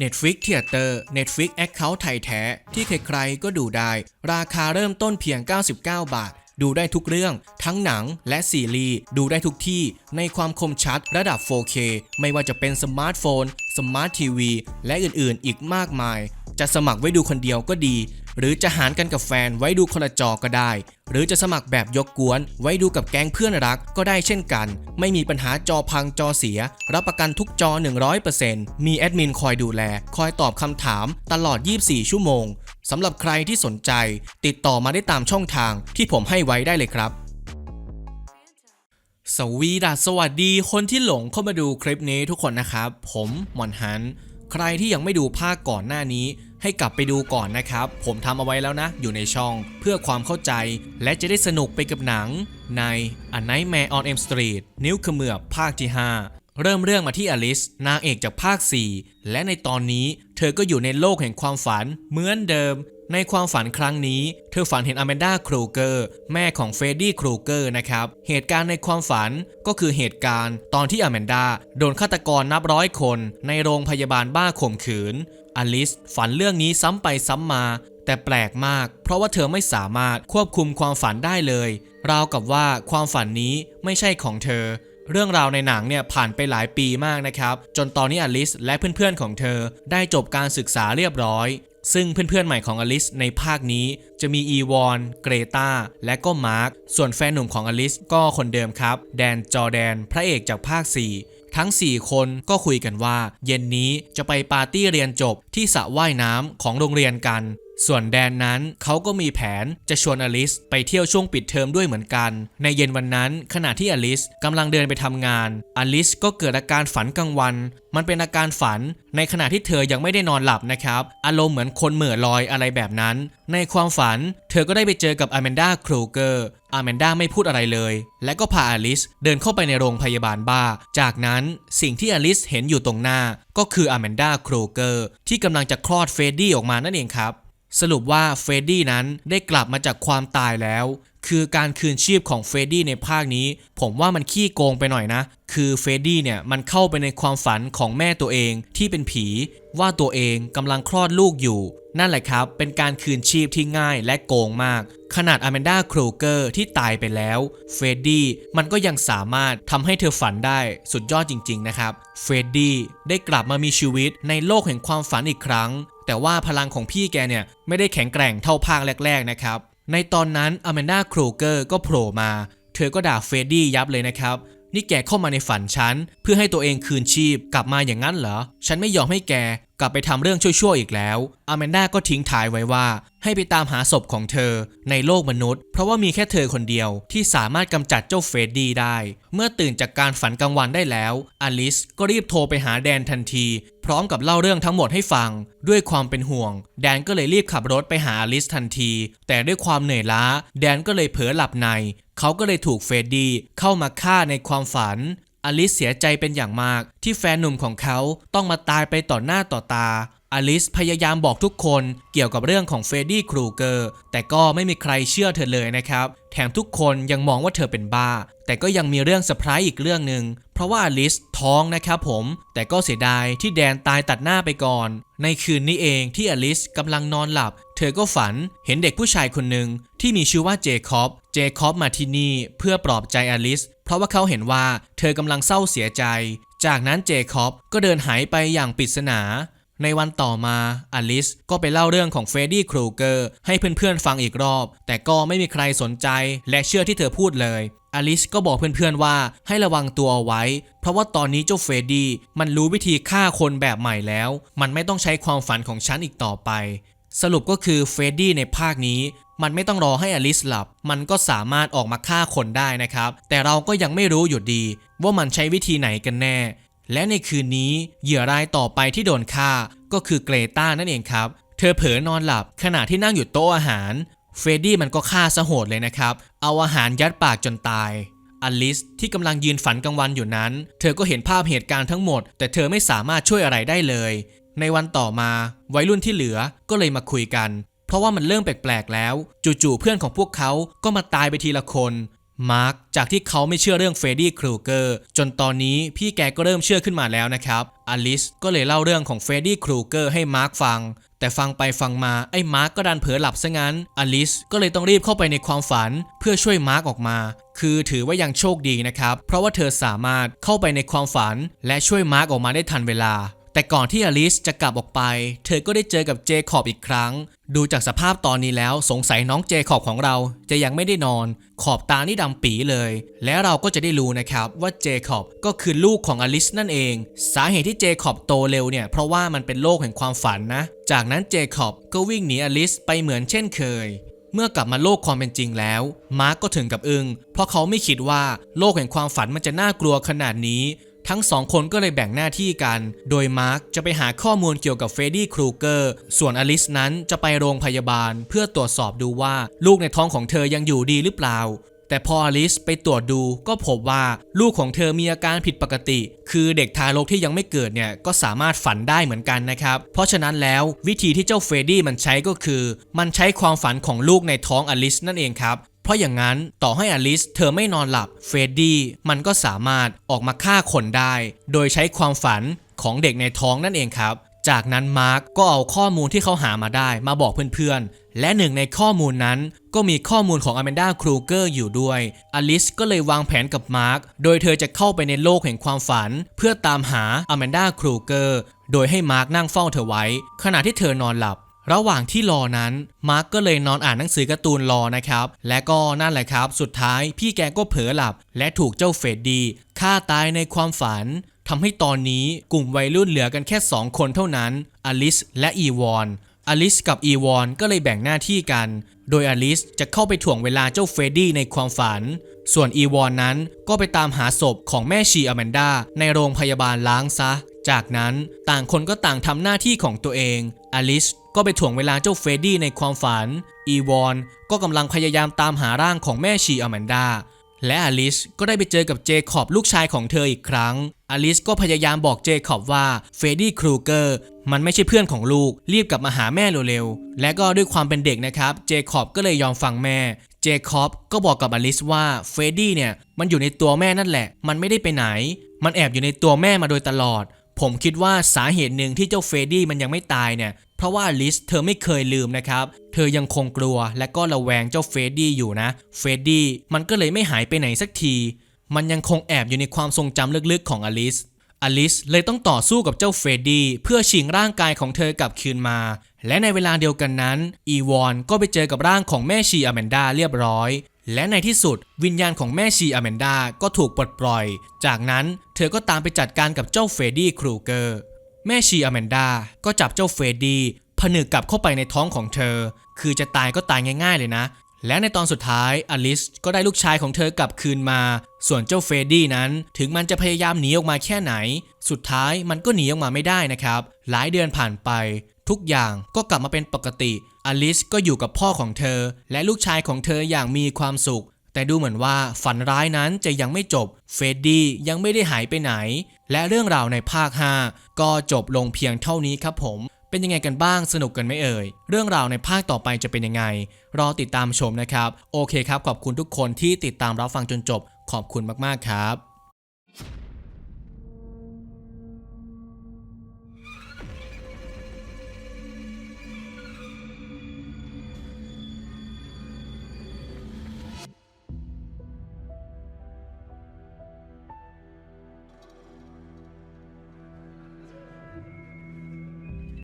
Netflix Theater Netflix Account ไทยแท้ ที่ใครๆก็ดูได้ ราคาเริ่มต้นเพียง 99 บาท ดูได้ทุกเรื่อง ทั้งหนังและซีรีส์ดูได้ทุกที่ ในความคมชัดระดับ 4K ไม่ว่าจะเป็นสมาร์ทโฟน สมาร์ททีวี และอื่นๆ อีกมากมาย จะสมัครไว้ดูคนเดียวก็ดี หรือจะหารกันกับแฟนไว้ดูคนละจอก็ได้ หรือจะสมัครแบบยกกวน ไว้ดูกับแก๊งเพื่อนรักก็ได้เช่นกัน ไม่มีปัญหาจอพังจอเสีย รับประกันทุกจอ 100%มีแอดมินคอยดูแล คอยตอบคำถามตลอด 24 ชั่วโมงสำหรับใครที่สนใจ ติดต่อมาได้ตามช่องทางที่ผมให้ไว้ได้เลยครับสวีดัสสวัสดีคนที่หลงเข้ามาดูคลิปนี้ทุกคนนะครับ ผมหมอนฮัน ใครที่ยังไม่ดูภาคก่อนหน้านี้ ให้กลับไปดูก่อนนะครับ ผมทำเอาไว้แล้วนะ อยู่ในช่องเพื่อความเข้าใจ และจะได้สนุกไปกับหนัง ใน A Nightmare on Elm Street นิ้วขมือบภาคที่ 5เริ่มเรื่องมาที่อลิส นางเอกจากภาค 4 และในตอนนี้ เธอก็อยู่ในโลกแห่งความฝันเหมือนเดิม ในความฝันครั้งนี้ เธอฝันเห็นอแมนดาครูเกอร์แม่ของเฟรดดี้ครูเกอร์นะครับ เหตุการณ์ในความฝันก็คือเหตุการณ์ตอนที่อแมนดาโดนฆาตกรนับร้อยคน ในโรงพยาบาลบ้าข่มขืน อลิสฝันเรื่องนี้ซ้ำไปซ้ำมา แต่แปลกมาก เพราะว่าเธอไม่สามารถควบคุมความฝันได้เลย ราวกับว่าความฝันนี้ไม่ใช่ของเธอ เรื่องราวในหนังเนี่ยผ่านไปหลายปีมากนะครับ จนตอนนี้อลิสและเพื่อนๆของเธอได้จบการศึกษาเรียบร้อย ซึ่งเพื่อนๆใหม่ของอลิสในภาคนี้ จะมีอีวอนเกรตาและก็มาร์คส่วนแฟนหนุ่มของอลิสก็คนเดิมครับ แดนจอแดน พระเอกจากภาค 4ทั้ง 4 คนก็คุยกันว่า เย็นนี้จะไปปาร์ตี้เรียนจบที่สระว่ายน้ำของโรงเรียนกัน ส่วนแดนนั้นเขาก็มีแผนจะชวนอลิสไปเที่ยวช่วงปิดเทอมด้วยเหมือนกัน ในเย็นวันนั้นขณะที่อลิสกำลังเดินไปทำงาน อลิสก็เกิดอาการฝันกลางวัน มันเป็นอาการฝันในขณะที่เธอยังไม่ได้นอนหลับนะครับ อารมณ์เหมือนคนเหม่อลอยอะไรแบบนั้น ในความฝัน เธอก็ได้ไปเจอกับอแมนดาครูเกอร์อแมนดาไม่พูดอะไรเลย และก็พาอลิสเดินเข้าไปในโรงพยาบาลบ้า จากนั้นสิ่งที่อลิสเห็นอยู่ตรงหน้า ก็คืออแมนดาครูเกอร์ที่กำลังจะคลอดเฟดดี้ออกมานั่นเองครับ สรุปว่าเฟรดดี้นั้นได้กลับมาจากความตายแล้ว คือการคืนชีพของเฟรดดี้ในภาคนี้ ผมว่ามันขี้โกงไปหน่อยนะ คือเฟรดดี้เนี่ยมันเข้าไปในความฝันของแม่ตัวเองที่เป็นผี ว่าตัวเองกำลังคลอดลูกอยู่ นั่นแหละครับ เป็นการคืนชีพที่ง่ายและโกงมาก ขนาดอแมนดาครูเกอร์ที่ตายไปแล้วเฟรดดี้มันก็ยังสามารถทำให้เธอฝันได้สุดยอดจริง ๆ นะครับเฟรดดี้ได้กลับมามีชีวิตในโลกแห่งความฝันอีกครั้ง แต่ว่าพลังของพี่แกเนี่ยไม่ได้แข็งแกร่งเท่าภาคแรก ๆ นะครับ ในตอนนั้นอแมนดาครูเกอร์ก็โผล่มา เธอก็ด่าเฟรดดี้ยับเลยนะครับ นี่แกเข้ามาในฝันฉัน เพื่อให้ตัวเองคืนชีพกลับมาอย่างนั้นเหรอ ฉันไม่ยอมให้แก กลับไปทำเรื่องชั่วๆอีกแล้วอแมนดาก็ทิ้งท้ายไว้ว่า ให้ไปตามหาศพของเธอในโลกมนุษย์ เพราะว่ามีแค่เธอคนเดียวที่สามารถกำจัดเจ้าเฟรดดี้ได้ เมื่อตื่นจากการฝันกลางวันได้แล้วอลิสก็รีบโทรไปหาแดนทันที พร้อมกับเล่าเรื่องทั้งหมดให้ฟัง ด้วยความเป็นห่วง แดนก็เลยรีบขับรถไปหาอลิสทันที แต่ด้วยความเหนื่อยล้า แดนก็เลยเผลอหลับในเขาก็เลยถูกเฟรดดี้เข้ามาฆ่าในความฝัน อลิสเสียใจเป็นอย่างมาก ที่แฟนหนุ่มของเขาต้องมาตายไปต่อหน้าต่อตาอลิสพยายามบอกทุกคนเกี่ยวกับเรื่องของเฟรดดี้ครูเกอร์แต่ก็ไม่มีใครเชื่อเธอเลยนะครับ แถมทุกคนยังมองว่าเธอเป็นบ้า แต่ก็ยังมีเรื่องเซอร์ไพรส์อีกเรื่องหนึ่งเพราะว่าอลิสท้องนะครับผม แต่ก็เสียดายที่แดนตายตัดหน้าไปก่อน ในคืนนี้เองที่อลิสกำลังนอนหลับ เธอก็ฝันเห็นเด็กผู้ชายคนหนึ่งที่มีชื่อว่าเจคอบ เจคอบมาที่นี่เพื่อปลอบใจอลิส เพราะว่าเขาเห็นว่าเธอกำลังเศร้าเสียใจ จากนั้นเจคอบก็เดินหายไปอย่างปริศนา ในวันต่อมาอลิสก็ไปเล่าเรื่องของเฟรดดี้ครูเกอร์ให้เพื่อนๆฟังอีกรอบ แต่ก็ไม่มีใครสนใจและเชื่อที่เธอพูดเลยอลิสก็บอกเพื่อนๆว่าให้ระวังตัวเอาไว้ เพราะว่าตอนนี้เจ้าเฟรดดี้มันรู้วิธีฆ่าคนแบบใหม่แล้ว มันไม่ต้องใช้ความฝันของฉันอีกต่อไป สรุปก็คือเฟรดดี้ในภาคนี้มันไม่ต้องรอให้อลิสหลับ มันก็สามารถออกมาฆ่าคนได้นะครับ แต่เราก็ยังไม่รู้อยู่ดี ว่ามันใช้วิธีไหนกันแน่ และในคืนนี้เหยื่อรายต่อไปที่โดนฆ่าก็คือเกรตานั่นเองครับ เธอเผลอนอนหลับขณะที่นั่งอยู่โต๊ะอาหาร เฟรดดี้มันก็ฆ่าสะโหดเลยนะครับ เอาอาหารยัดปากจนตายอลิสที่กำลังยืนฝันกลางวันอยู่นั้น เธอก็เห็นภาพเหตุการณ์ทั้งหมด แต่เธอไม่สามารถช่วยอะไรได้เลย ในวันต่อมาวัยรุ่นที่เหลือก็เลยมาคุยกัน เพราะว่ามันเริ่มแปลกๆแล้ว จู่ๆเพื่อนของพวกเขาก็มาตายไปทีละคนมาร์คจากที่เขาไม่เชื่อเรื่องเฟรดดี้ครูเกอร์จนตอนนี้พี่แกก็เริ่มเชื่อขึ้นมาแล้วนะครับอลิสก็เลยเล่าเรื่องของเฟรดดี้ครูเกอร์ให้มาร์คฟัง แต่ฟังไปฟังมาไอ้มาร์กก็ดันเผลอหลับซะงั้นอลิสก็เลยต้องรีบเข้าไปในความฝันเพื่อช่วยมาร์กออกมา คือถือว่ายังโชคดีนะครับ เพราะว่าเธอสามารถเข้าไปในความฝัน และช่วยมาร์กออกมาได้ทันเวลา แต่ก่อนที่อลิสจะกลับออกไป เธอก็ได้เจอกับเจคอบอีกครั้ง ดูจากสภาพตอนนี้แล้วสงสัยน้องเจคอบของเราจะยังไม่ได้นอน ขอบตานี่ดำปีเลย และเราก็จะได้รู้นะครับว่าเจคอบก็คือลูกของอลิสนั่นเอง สาเหตุที่เจคอบโตเร็วเนี่ยเพราะว่ามันเป็นโลกแห่งความฝันนะ จากนั้นเจคอบก็วิ่งหนีอลิสไปเหมือนเช่นเคยเมื่อกลับมาโลกความเป็นจริงแล้ว มาร์กก็ถึงกับอึง้งเพราะเขาไม่คิดว่าโลกแห่งความฝันมันจะน่ากลัวขนาดนี้ ทั้งสองคนก็เลยแบ่งหน้าที่กัน โดยมาร์กจะไปหาข้อมูลเกี่ยวกับเฟรดดี้ครูเกอร์ ส่วนอลิสนั้นจะไปโรงพยาบาล เพื่อตรวจสอบดูว่าลูกในท้องของเธอยังอยู่ดีหรือเปล่า แต่พออลิสไปตรวจดูก็พบว่าลูกของเธอมีอาการผิดปกติ คือเด็กทารกที่ยังไม่เกิดเนี่ยก็สามารถฝันได้เหมือนกันนะครับ เพราะฉะนั้นแล้ววิธีที่เจ้าเฟรดดี้มันใช้ก็คือ มันใช้ความฝันของลูกในท้องอลิสนั่นเองครับ เพราะอย่างนั้นต่อให้อลิสเธอไม่นอนหลับเฟรดดี้มันก็สามารถออกมาฆ่าคนได้ โดยใช้ความฝันของเด็กในท้องนั่นเองครับ จากนั้นมาร์กก็เอาข้อมูลที่เขาหามาได้มาบอกเพื่อนๆ และหนึ่งในข้อมูลนั้นก็มีข้อมูลของอแมนดาครูเกอร์อยู่ด้วย อลิสก็เลยวางแผนกับมาร์กโดยเธอจะเข้าไปในโลกแห่งความฝัน เพื่อตามหาอแมนดาครูเกอร์ โดยให้มาร์กนั่งเฝ้าเธอไว้ ขณะที่เธอนอนหลับ ระหว่างที่รอนั้นมาร์กก็เลยนอนอ่านหนังสือการ์ตูนรอนะครับ และก็นั่นแหละครับ สุดท้ายพี่แกก็เผลอหลับ และถูกเจ้าเฟรดดี้ฆ่าตายในความฝันทำให้ตอนนี้กลุ่มวัยรุ่นเหลือกันแค่ 2 คนเท่านั้นอลิสและอีวอนอลิสกับอีวอนก็เลยแบ่งหน้าที่กัน โดยอลิสจะเข้าไปถ่วงเวลาเจ้าเฟรดดี้ในความฝัน ส่วนอีวอนนั้นก็ไปตามหาศพของแม่ชีอแมนดาในโรงพยาบาลล้างซะ จากนั้นต่างคนก็ต่างทำหน้าที่ของตัวเอง อลิสก็ไปถ่วงเวลาเจ้าเฟรดดี้ในความฝัน อีวอนก็กำลังพยายามตามหาร่างของแม่ชีอแมนดา และอลิสก็ได้ไปเจอกับเจคอบลูกชายของเธออีกครั้ง อลิสก็พยายามบอกเจคอบว่าเฟรดดี้ครูเกอร์มันไม่ใช่เพื่อนของลูก รีบกลับมาหาแม่เร็วๆ และก็ด้วยความเป็นเด็กนะครับ เจคอบก็เลยยอมฟังแม่ เจคอบก็บอกกับอลิสว่าเฟรดดี้เนี่ยมันอยู่ในตัวแม่นั่นแหละ มันไม่ได้ไปไหน มันแอบอยู่ในตัวแม่มาโดยตลอด ผมคิดว่าสาเหตุหนึ่งที่เจ้าเฟดดี้มันยังไม่ตายเนี่ย เพราะว่าอลิสเธอไม่เคยลืมนะครับ เธอยังคงกลัวและก็ระแวงเจ้าเฟดดี้อยู่นะ เฟดดี้มันก็เลยไม่หายไปไหนสักที มันยังคงแอบอยู่ในความทรงจำลึกๆของอลิส อลิสเลยต้องต่อสู้กับเจ้าเฟดดี้เพื่อชิงร่างกายของเธอกลับคืนมา และในเวลาเดียวกันนั้น อีวอนก็ไปเจอกับร่างของแม่ชีอแมนดาเรียบร้อย และในที่สุดวิญญาณของแม่ชีอแมนดาก็ถูกปลดปล่อย จากนั้นเธอก็ตามไปจัดการกับเจ้าเฟรดดี้ครูเกอร์ แม่ชีอแมนดาก็จับเจ้าเฟรดดี้ผนึกกลับเข้าไปในท้องของเธอ คือจะตายก็ตายง่าย ๆ เลยนะ และในตอนสุดท้ายอลิสก็ได้ลูกชายของเธอกลับคืนมา ส่วนเจ้าเฟรดดี้นั้น ถึงมันจะพยายามหนีออกมาแค่ไหน สุดท้ายมันก็หนีออกมาไม่ได้นะครับ หลายเดือนผ่านไป ทุกอย่างก็กลับมาเป็นปกติ อลิสก็อยู่กับพ่อของเธอ และลูกชายของเธออย่างมีความสุข แต่ดูเหมือนว่าฝันร้ายนั้นจะยังไม่จบ เฟรดดี้ยังไม่ได้หายไปไหน และเรื่องราวในภาค 5 ก็จบลงเพียงเท่านี้ครับผม เป็นยังไงกันบ้างสนุกกันไหมเอ่ย เรื่องราวในภาคต่อไปจะเป็นยังไง รอติดตามชมนะครับ โอเคครับ ขอบคุณทุกคนที่ติดตามรับฟังจนจบ ขอบคุณมากๆครับ